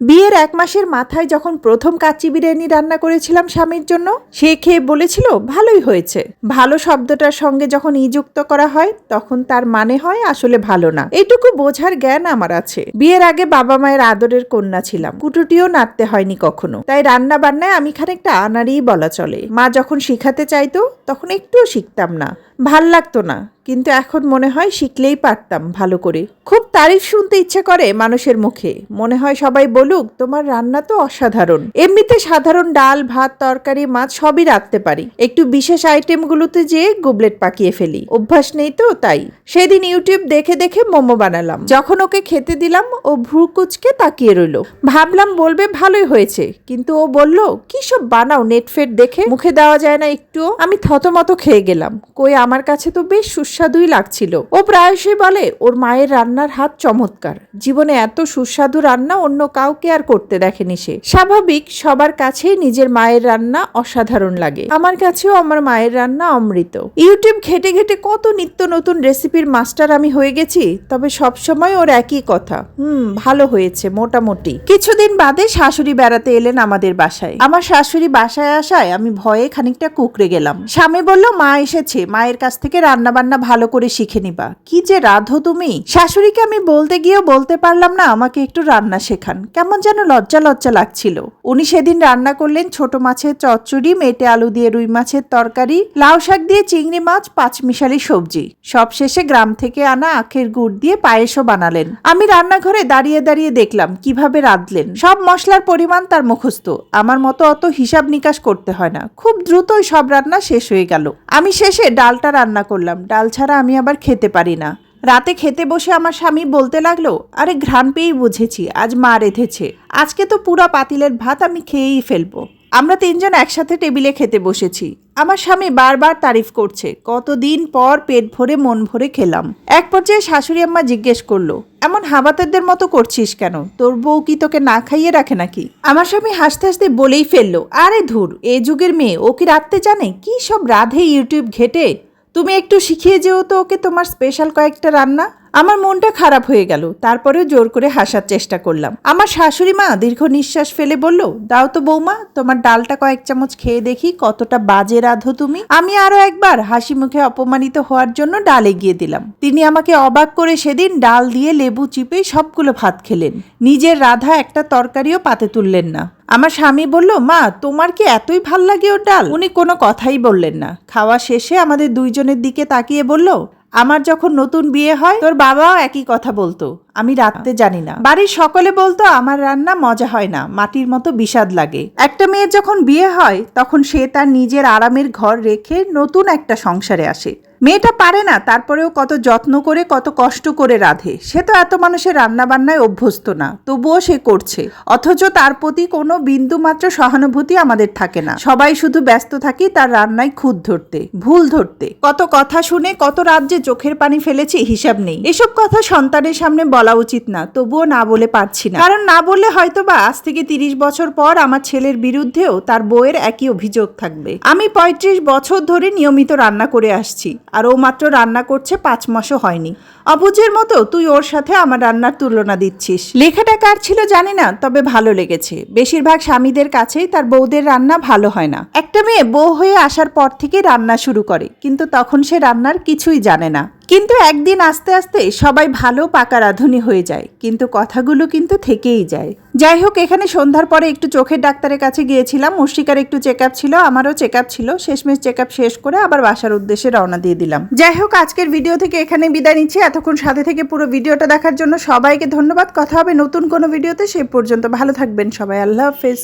বিয়ের এক মাসের মাথায় যখন প্রথম কাচ্চি বিরিয়ানি রান্না করেছিলাম স্বামীর জন্য, সে খেয়ে বলেছিল, ভালোই হয়েছে। ভালো শব্দটার সঙ্গে যখন ইযুক্ত করা হয়, তখন তার মানে হয় আসলে ভালো না। এইটুকু বোঝার জ্ঞান আমার আছে। বিয়ের আগে বাবা মায়ের আদরের কন্যা ছিলাম। কুটুটিও নাড়তে হয়নি কখনো। তাই রান্না বান্নায় আমি খানিকটা আনারই বলা চলে। মা যখন শিখাতে চাইতো, তখন একটুও শিখতাম না। ভালো লাগতো না, কিন্তু এখন মনে হয় শিখলেই পারতাম ভালো করে। খুব তারিফ শুনতে ইচ্ছে করে মানুষের মুখে। মনে হয় সবাই বলুক, তোমার রান্না তো অসাধারণ। এমনিতে সাধারণ ডাল, ভাত, তরকারি, মাছ সবই রাখতে পারি। একটু বিশেষ আইটেমগুলোতে যেয়ে গুবলেট পাকিয়ে ফেলি। অভ্যাস নেই তো, তাই। সেদিন ইউটিউব দেখে দেখে মোমো বানালাম। যখন ওকে খেতে দিলাম, ও ভ্রু কুচকে তাকিয়ে রইল। ভাবলাম, বলবে ভালোই হয়েছে। কিন্তু ও বলল, কি সব বানাও নেটফেট দেখে? মুখে দেওয়া যায় না একটুও। আমি থতমত খেয়ে গেলাম। কই আমার কাছে তো বেশ সুস্বাদুই লাগছিল। ও প্রায়শই বলে, ওর মায়ের রান্নার হাত চমৎকার। জীবনে এত সুস্বাদু রান্না অন্য কাউকে আর করতে দেখেনি সে। স্বাভাবিক, সবার কাছেই নিজের মায়ের রান্না অসাধারণ লাগে। আমার কাছেও আমার মায়ের রান্না অমৃত। ইউটিউব ঘেটে ঘেটে কত নিত্য নতুন রেসিপির মাস্টার আমি হয়ে গেছি, তবে সবসময় ওর একই কথা। হুম, ভালো হয়েছে মোটামুটি। কিছুদিন বাদে শাশুড়ি বেড়াতে এলেন আমাদের বাসায়। আমার শাশুড়ি বাসায় আসায় আমি ভয়ে খানিকটা কুকড়ে গেলাম। স্বামী বলল, মা এসেছে, মায়ের কাছ থেকে রান্না বান্না ভালো করে শিখে নিবা। কি যে রাধো তুমি। শাশুড়িকে আমি বলতে গিয়েও বলতে পারলাম না, আমাকে একটু রান্না শেখান। কেমন যেন লজ্জা লজ্জা লাগছিল। উনি সেদিন রান্না করলেন ছোট মাছের চচ্চড়ি, মেটে আলু দিয়ে রুই মাছের তরকারি, লাউ শাক দিয়ে চিংড়ি মাছ পাঁচমিশালি সবজি। সব শেষে গ্রাম থেকে আনা আখের গুড় দিয়ে পায়েসও বানালেন। আমি রান্নাঘরে দাঁড়িয়ে দাঁড়িয়ে দেখলাম কীভাবে রাঁধলেন। সব মশলার পরিমাণ তার মুখস্থ। আমার মতো অত হিসাব নিকাশ করতে হয় না। খুব দ্রুতই সব রান্না শেষ হয়ে গেল। আমি শেষে ডালটা রান্না করলাম, ডাল ছাড়া আমি আবার খেতে পারি না। রাতে খেতে বসে আমার স্বামী বলতে লাগল, আরে ঘ্রাণ পেয়েই বুঝেছি, আজ মা রেধেছে। আজকে তো পুরা পাতিলের ভাত আমি খেয়েই ফেলব। আমরা তিনজন একসাথে টেবিলে খেতে বসেছি। আমার স্বামী বারবার তারিফ করছে, কতদিন পর পেট ভরে মন ভরে খেলাম। এক পর্যায়ে শাশুড়ি আম্মা জিজ্ঞেস করল, এমন হাবাতেরদের মতো করছিস কেন? তোর বউ কি তোকে না খাইয়ে রাখে নাকি? আমার স্বামী হাসতে হাসতে বলেই ফেলল, আরে ধুর, এ যুগের মেয়ে, ও কি রাখতে জানে? কি সব রাধে ইউটিউব ঘেটে? তুমি একটু শিখিয়ে যেও তো ওকে তোমার স্পেশাল কয়েকটা রান্না। আমার মনটা খারাপ হয়ে গেল। তারপরেও জোর করে হাসার চেষ্টা করলাম। আমার শাশুড়ি মা দীর্ঘ নিঃশ্বাস ফেলে বলল, দাও তো বৌমা, তোমার ডালটা কয়েক চামচ খেয়ে দেখি কতটা বাজে রাধো তুমি। আমি আরও একবার হাসি মুখে অপমানিত হওয়ার জন্য ডাল এগিয়ে দিলাম। তিনি আমাকে অবাক করে সেদিন ডাল দিয়ে লেবু চিপে সবগুলো ভাত খেলেন। নিজের রাধা একটা তরকারিও পাতে তুললেন না। আমার স্বামী বলল, মা, তোমার কি এতই ভালো লাগে ওর ডাল? উনি কোনো কথাই বললেন না। খাওয়া শেষে আমাদের দুইজনের দিকে তাকিয়ে বলল আমার যখন নতুন বিয়ে হয় তোর বাবাও একই কথা বলতো। আমি রাখতে জানি না। বাড়ির সকলে বলতো, আমার রান্না মজা হয় না, মাটির মতো বিষাদ লাগে। একটা মেয়ের যখন বিয়ে হয়, তখন সে তার নিজের আরামের ঘর রেখে নতুন একটা সংসারে আসে। মেয়েটা পারে না, তারপরেও কত যত্ন করে, কত কষ্ট করে রাধে। সে তো এত মানুষের রান্না বান্নায় অভ্যস্ত না, তবুও সে করছে। অথচ তার প্রতি কোনো বিন্দু মাত্র সহানুভূতি আমাদের থাকে না। সবাই শুধু ব্যস্ত থাকি তার রান্নায় খুদ ধরতে, ভুল ধরতে। কত কথা শুনে, কত রাজ্যে চোখের পানি ফেলেছি, হিসাব নেই। এসব কথা সন্তানের সামনে বলা উচিত না। তবুও না বলে পারছি না। কারণ না বললে হয়তো বা আজ থেকে তিরিশ বছর পর আমার ছেলের বিরুদ্ধেও তার বউয়ের একই অভিযোগ থাকবে। আমি পঁয়ত্রিশ বছর ধরে নিয়মিত রান্না করে আসছি, আর ও মাত্র রান্না করছে পাঁচ মাসও হয়নি। অবুজের মতো তুই ওর সাথে আমার রান্নার তুলনা দিচ্ছিস। লেখাটা কার ছিল জানি না, তবে ভালো লেগেছে। বেশিরভাগ স্বামীদের কাছেই তার বউদের রান্না ভালো হয় না। একটা মেয়ে বউ হয়ে আসার পর থেকে রান্না শুরু করে, কিন্তু তখন সে রান্নার কিছুই জানে না। কিন্তু একদিন আস্তে আস্তে সবাই ভালো পাকা রাঁধুনি হয়ে যায়, কিন্তু কথাগুলো কিন্তু থেকেই যায়। যাই হোক, এখানে সন্ধ্যার পরে একটু চোখের ডাক্তারের কাছে গিয়েছিলাম মুর্শিকার একটু চেক আপ ছিল, আমারও চেক আপ ছিল, শেষমেশ চেক আপ শেষ করে আবার বাসার উদ্দেশ্যে রওনা দিয়ে দিলাম। যাই হোক, আজকের ভিডিও থেকে এখানে বিদায় নিচ্ছি। এতক্ষণ সাথে থেকে পুরো ভিডিওটা দেখার জন্য সবাইকে ধন্যবাদ। কথা হবে নতুন কোনো ভিডিওতে সেই পর্যন্ত ভালো থাকবেন সবাই। আল্লাহ হাফেজ।